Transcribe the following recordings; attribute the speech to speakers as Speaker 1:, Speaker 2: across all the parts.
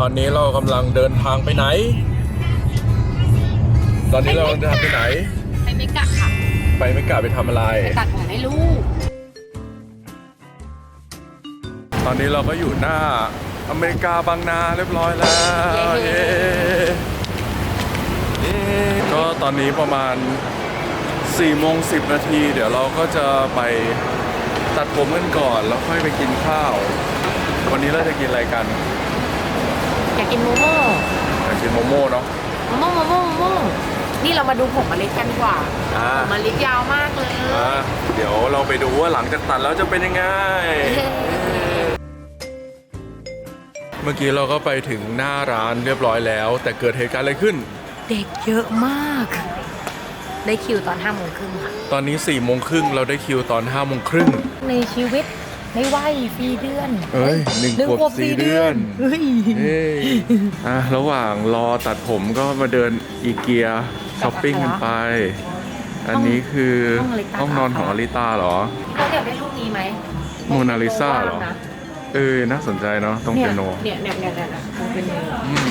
Speaker 1: ตอนนี้เรากำลังเดินทางไปไหน ตอนนี้เราเดินทางไปไหน
Speaker 2: ไปเมกะค่ะ
Speaker 1: ไปไม่กล้าไปทำอะไร
Speaker 2: ไปตัดผมให้ลูก
Speaker 1: ตอนนี้เราก็อยู่หน้าอเมริกาบางนาเรียบร้อยแล้ว
Speaker 2: เย้
Speaker 1: เย้ก็ตอนนี้ประมาณ4โมง10 นาที เดี๋ยวเราก็จะไปตัดผมกันก่อน แล้วค่อยไปกินข้าว วันนี้เราจะกินอะไรกัน
Speaker 2: อยา กกินโมโม่
Speaker 1: อยากกินโมโม่เนาะ
Speaker 2: โมโม่โมโม่โมโม่นี่เรามาดูผมมาเล็กกันดีกว่า
Speaker 1: อ่า
Speaker 2: ผมมาเล็กยาวมากเลย
Speaker 1: อะเดี๋ยวเราไปดูว่าหลังจากตัดแล้วจะเป็นยังไง เมื่อกี้เราก็ไปถึงหน้าร้านเรียบร้อยแล้ว แต่เกิดเหตุการณ์อะไรขึ้น
Speaker 2: เด็กเยอะมาก ได้คิวตอนห้าโมงครึ่งค่ะ
Speaker 1: ตอนนี้4ี่โมงครึ่งเราได้คิวตอน5้าโมงครึ่ง
Speaker 2: ในชีวิต ไม่ไหวฟรีเดือน
Speaker 1: เอ้ยหนึ่งขวบสี่เดือน
Speaker 2: เฮ้ย
Speaker 1: เฮ้ยอะระหว่างรอตัดผมก็มาเดินอีเกียช้อปปิ้งกันไป อันนี้คือ
Speaker 2: ห้องอลิต้า
Speaker 1: ห้องนอนของอลิต้าเหรอ
Speaker 2: เราอยากได้รูปนี้ไหม
Speaker 1: โมนาลิซาเหรอ เออน่าสนใจเนาะต้อง
Speaker 2: เนี่
Speaker 1: เป็
Speaker 2: ย
Speaker 1: นโน
Speaker 2: เนี่ยเนี่ยเนี่ยเนี่ยตรงเป็นโน
Speaker 1: อืม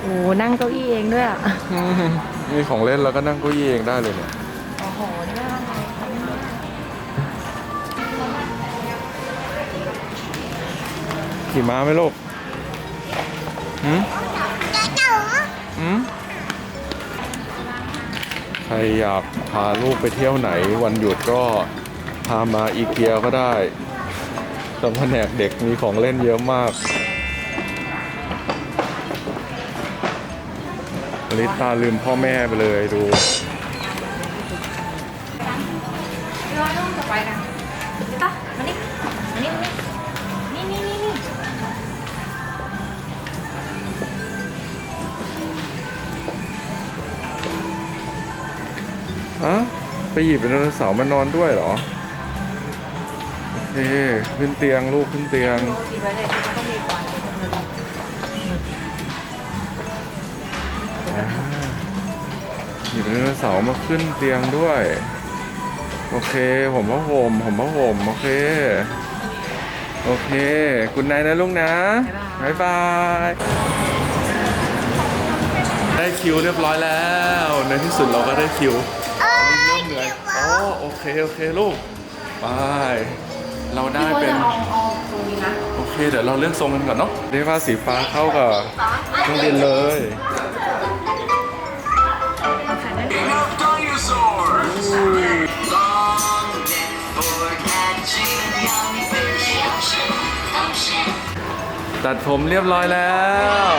Speaker 2: โอ้นั่งเก้าอี้เองด้วยอะ
Speaker 1: มีของเล่นแล้วก็นั่งเก้าอี้เองได้เลยเนี่ย
Speaker 2: โอ้โหนี่น่ารัก
Speaker 1: ขี่ม้าไหมลูกหืมหืมใครอยากพาลูกไปเที่ยวไหนวันหยุดก็พามาอีเกียก็ได้สำแผนกเด็กมีของเล่นเยอะมากลิตาลืมพ่อแม่ไปเลยดู
Speaker 2: พี่ว่าต้องจะไปกันพี่ต๊ะมานี่
Speaker 1: ฮะไปหยิบเป็นไดโนเสาร์มานอนด้วยเหรอโอเคขึ้นเตียงลูกขึ้นเตียง
Speaker 2: โรตีไว้เลยที่ต้องมีก่อน
Speaker 1: อ่าหยิบไดโนเสาร์มาขึ้นเตียงด้วย โอเค ผมผ้าห่มผมผ้าห่มโอเค โอเค คุณนายนะลูกนะบ๊ายบาย ได้คิวเรียบร้อยแล้ว ในที่สุดเราก็ได้คิว เริ่มเหนื่อยอ๋อโอเคโอเคลูกไปเราได้
Speaker 2: พี่ว่า
Speaker 1: เป็น
Speaker 2: จะเอาเอาตรงนี้นะ
Speaker 1: โอเคเดี๋ยวเราเลือกทรงกันก่อนเนาะเรียกว่าสีฟ้าเข้ากับเครื่องบินเลย
Speaker 3: dinosaurs. Long for catching young fish. Ocean, ocean.
Speaker 1: ตัดผมเรียบร้อยแล้ว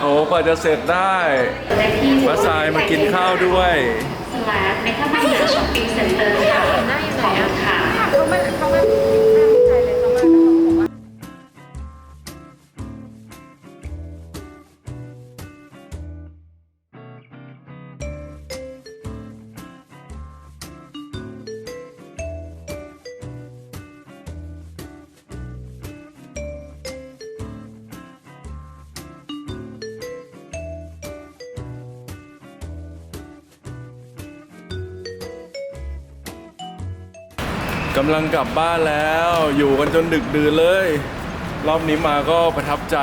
Speaker 1: โอ้กว่าจะเสร็จได้ป้าสายมากินข้าวด้วย
Speaker 4: สลาดเมทัลมาร์ช้อปปิ้ง
Speaker 2: กำ
Speaker 1: ลังกลับบ้านแล้ว อยู่กันจนดึกดื่นเลย รอบนี้มาก็ประทับใจ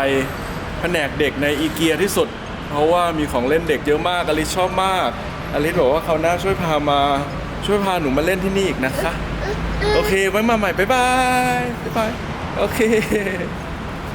Speaker 1: แผนกเด็กในอีเกียที่สุด เพราะว่ามีของเล่นเด็กเยอะมากอลิสชอบมากอลิสบอกว่าเขาวหน้าช่วยพามาช่วยพาหนูมาเล่นที่นี่อีกนะคะ โอเคไว้มาใหม่บ๊ายบายบ๊ายบายโอเค